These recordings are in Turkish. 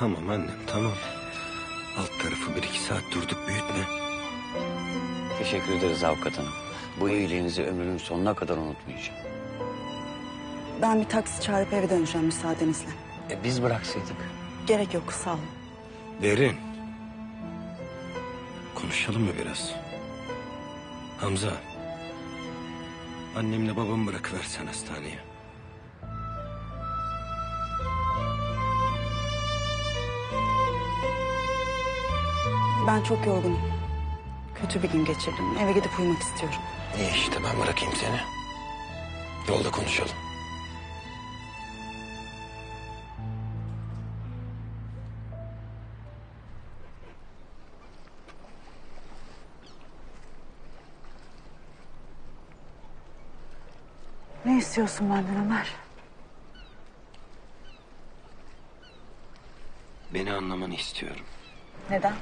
Tamam annem tamam. Alt tarafı bir iki saat durduk büyütme. Teşekkür ederiz avukat hanım. Bu iyiliğinizi ömrümün sonuna kadar unutmayacağım. Ben bir taksi çağırıp eve döneceğim müsaadenizle. E, biz bıraksaydık. Gerek yok sağ olun. Derin. Konuşalım mı biraz? Hamza. Annemle babamı bırakıversen hastaneye. Ben çok yorgunum. Kötü bir gün geçirdim. Eve gidip uyumak istiyorum. İyi işte ben bırakayım seni. Yolda konuşalım. Ne istiyorsun benden Ömer? Beni anlamanı istiyorum. Neden?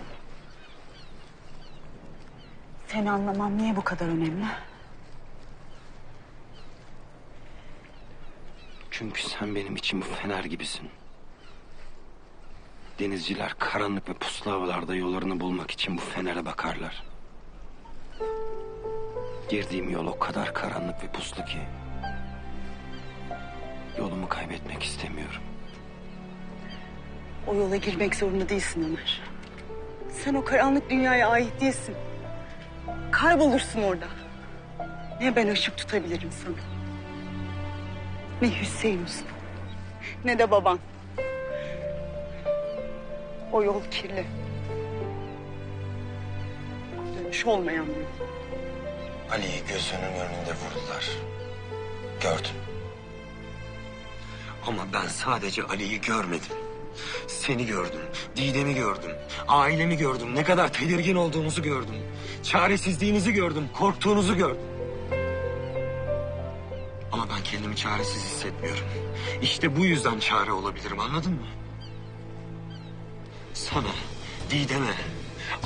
Seni anlamam niye bu kadar önemli? Çünkü sen benim için bu fener gibisin. Denizciler karanlık ve puslu havalarda yollarını bulmak için bu fenere bakarlar. Girdiğim yol o kadar karanlık ve puslu ki... ...yolumu kaybetmek istemiyorum. O yola girmek zorunda değilsin Ömer. Sen o karanlık dünyaya ait değilsin. Kaybolursun orada. Ne ben ışık tutabilirim sana. Ne Hüseyin Usta. Ne de baban. O yol kirli. Dönüş olmayan bir yol. Ali'yi gözünün önünde vurdular. Gördün. Ama ben sadece Ali'yi görmedim. Seni gördüm, Didem'i gördüm, ailemi gördüm, ne kadar tedirgin olduğunuzu gördüm. Çaresizliğinizi gördüm, korktuğunuzu gördüm. Ama ben kendimi çaresiz hissetmiyorum. İşte bu yüzden çare olabilirim anladın mı? Sana, Didem'e,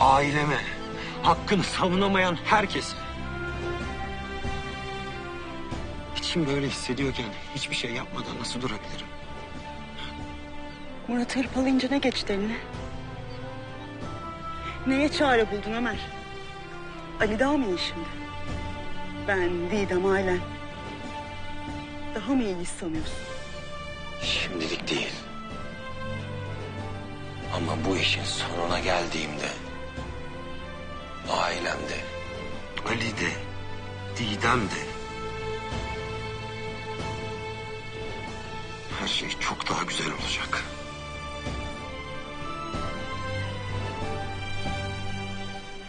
aileme, hakkını savunamayan herkese. İçim böyle hissediyorken hiçbir şey yapmadan nasıl durabilirim? Murat hırpalayınca ne geçti eline? Neye çare buldun Ömer? Ali daha mı iyi şimdi? Ben, Didem, ailen. Daha mı iyi sanıyorsun? Şimdilik değil. Ama bu işin sonuna geldiğimde... ...ailemde, Ali'de, Didem'de... ...her şey çok daha güzel olacak.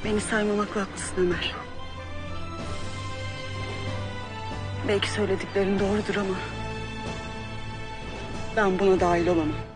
Beni saymamakla haklısın Ömer. Belki söylediklerin doğrudur ama... ...ben buna dahil olamam.